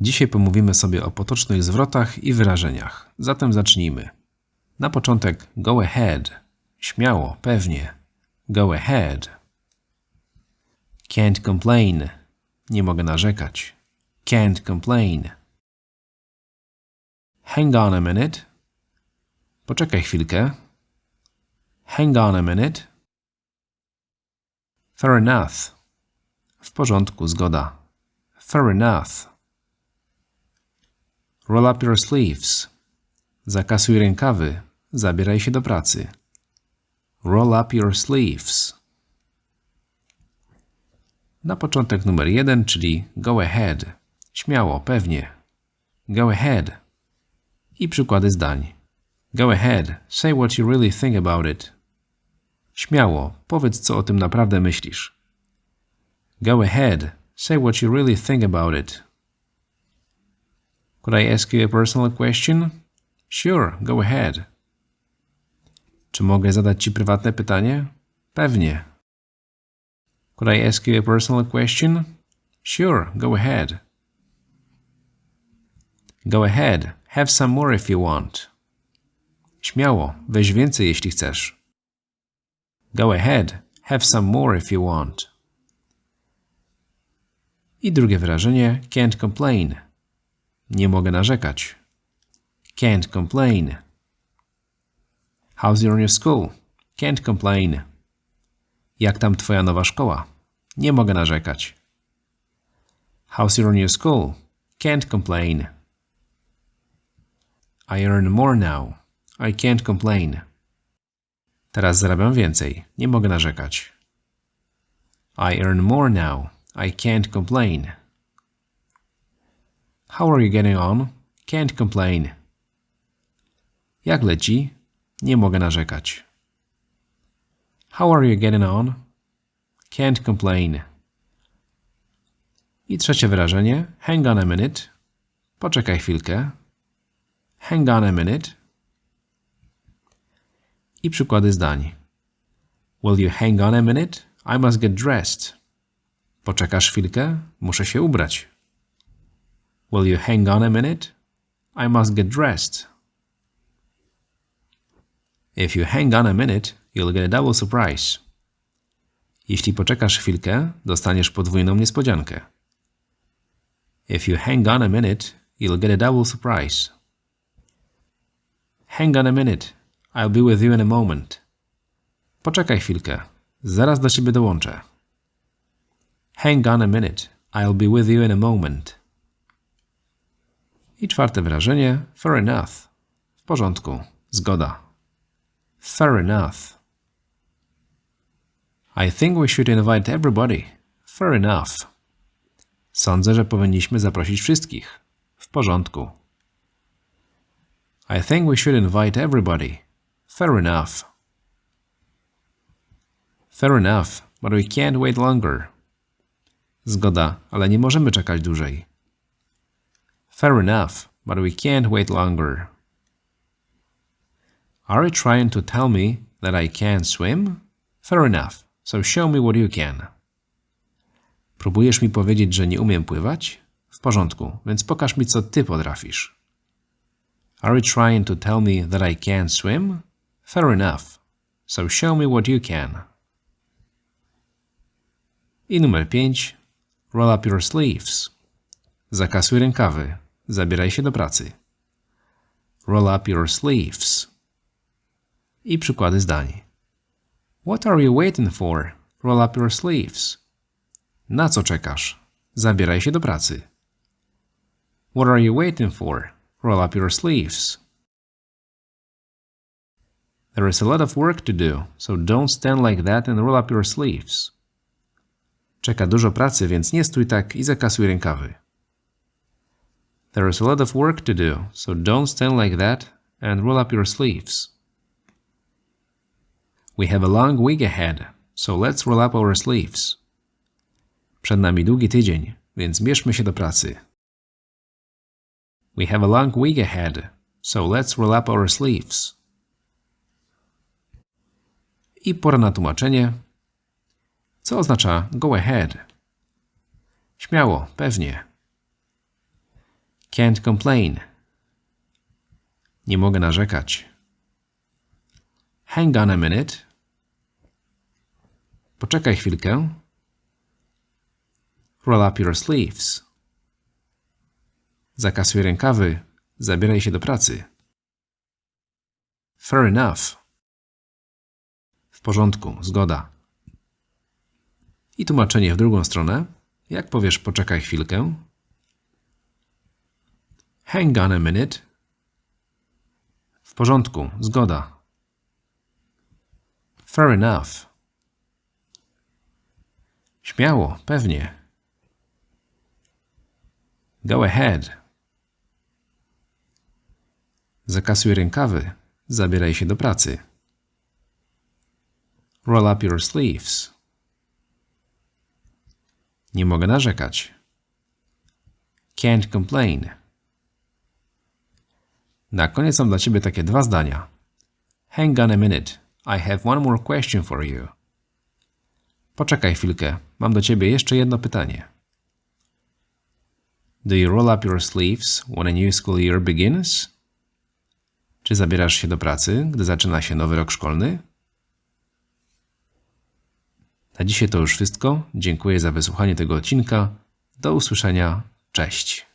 Dzisiaj pomówimy sobie o potocznych zwrotach i wyrażeniach. Zatem zacznijmy. Na początek go ahead. Śmiało, pewnie. Go ahead. Can't complain. Nie mogę narzekać. Can't complain. Hang on a minute. Poczekaj chwilkę. Hang on a minute. Fair enough. W porządku, zgoda. Fair enough. Roll up your sleeves. Zakasuj rękawy. Zabieraj się do pracy. Roll up your sleeves. Na początek numer jeden, czyli go ahead. Śmiało, pewnie. Go ahead. I przykłady zdań. Go ahead. Say what you really think about it. Śmiało, powiedz co o tym naprawdę myślisz. Go ahead. Say what you really think about it. Could I ask you a personal question? Sure, go ahead. Czy mogę zadać Ci prywatne pytanie? Pewnie. Could I ask you a personal question? Sure, go ahead. Go ahead, have some more if you want. Śmiało, weź więcej jeśli chcesz. Go ahead, have some more if you want. I drugie wyrażenie can't complain. Nie mogę narzekać. Can't complain. How's your new school? Can't complain. Jak tam twoja nowa szkoła? Nie mogę narzekać. How's your new school? Can't complain. I earn more now. I can't complain. Teraz zarabiam więcej. Nie mogę narzekać. I earn more now. I can't complain. How are you getting on? Can't complain. Jak leci? Nie mogę narzekać. How are you getting on? Can't complain. I trzecie wyrażenie. Hang on a minute. Poczekaj chwilkę. Hang on a minute. I przykłady zdań. Will you hang on a minute? I must get dressed. Poczekasz chwilkę? Muszę się ubrać. Will you hang on a minute? I must get dressed. If you hang on a minute, you'll get a double surprise. Jeśli poczekasz chwilkę, dostaniesz podwójną niespodziankę. If you hang on a minute, you'll get a double surprise. Hang on a minute. I'll be with you in a moment. Poczekaj chwilkę. Zaraz do ciebie dołączę. Hang on a minute. I'll be with you in a moment. I czwarte wyrażenie. Fair enough. W porządku. Zgoda. Fair enough. I think we should invite everybody. Fair enough. Sądzę, że powinniśmy zaprosić wszystkich. W porządku. I think we should invite everybody. Fair enough. Fair enough, but we can't wait longer. Zgoda, ale nie możemy czekać dłużej. Fair enough, but we can't wait longer. Are you trying to tell me that I can't swim? Fair enough, so show me what you can. Próbujesz mi powiedzieć, że nie umiem pływać? W porządku, więc pokaż mi, co ty potrafisz. Are you trying to tell me that I can't swim? Fair enough, so show me what you can. I numer 5. Roll up your sleeves. Zakasuj rękawy. Zabieraj się do pracy. Roll up your sleeves. I przykłady zdań. What are you waiting for? Roll up your sleeves. Na co czekasz? Zabieraj się do pracy. What are you waiting for? Roll up your sleeves. There is a lot of work to do, so don't stand like that and roll up your sleeves. Czeka dużo pracy, więc nie stój tak i zakasuj rękawy. There is a lot of work to do, so don't stand like that and roll up your sleeves. We have a long week ahead, so let's roll up our sleeves. Przed nami długi tydzień, więc bierzmy się do pracy. We have a long week ahead, so let's roll up our sleeves. I pora na tłumaczenie. Co oznacza go ahead? Śmiało, pewnie. Can't complain. Nie mogę narzekać. Hang on a minute. Poczekaj chwilkę. Roll up your sleeves. Zakasuj rękawy. Zabieraj się do pracy. Fair enough. W porządku, zgoda. I tłumaczenie w drugą stronę. Jak powiesz poczekaj chwilkę? Hang on a minute. W porządku, zgoda. Fair enough. Śmiało, pewnie. Go ahead. Zakasuj rękawy. Zabieraj się do pracy. Roll up your sleeves. Nie mogę narzekać. Can't complain. Na koniec mam dla Ciebie takie dwa zdania. Hang on a minute. I have one more question for you. Poczekaj chwilkę. Mam do Ciebie jeszcze jedno pytanie. Do you roll up your sleeves when a new school year begins? Czy zabierasz się do pracy, gdy zaczyna się nowy rok szkolny? Na dzisiaj to już wszystko. Dziękuję za wysłuchanie tego odcinka. Do usłyszenia. Cześć.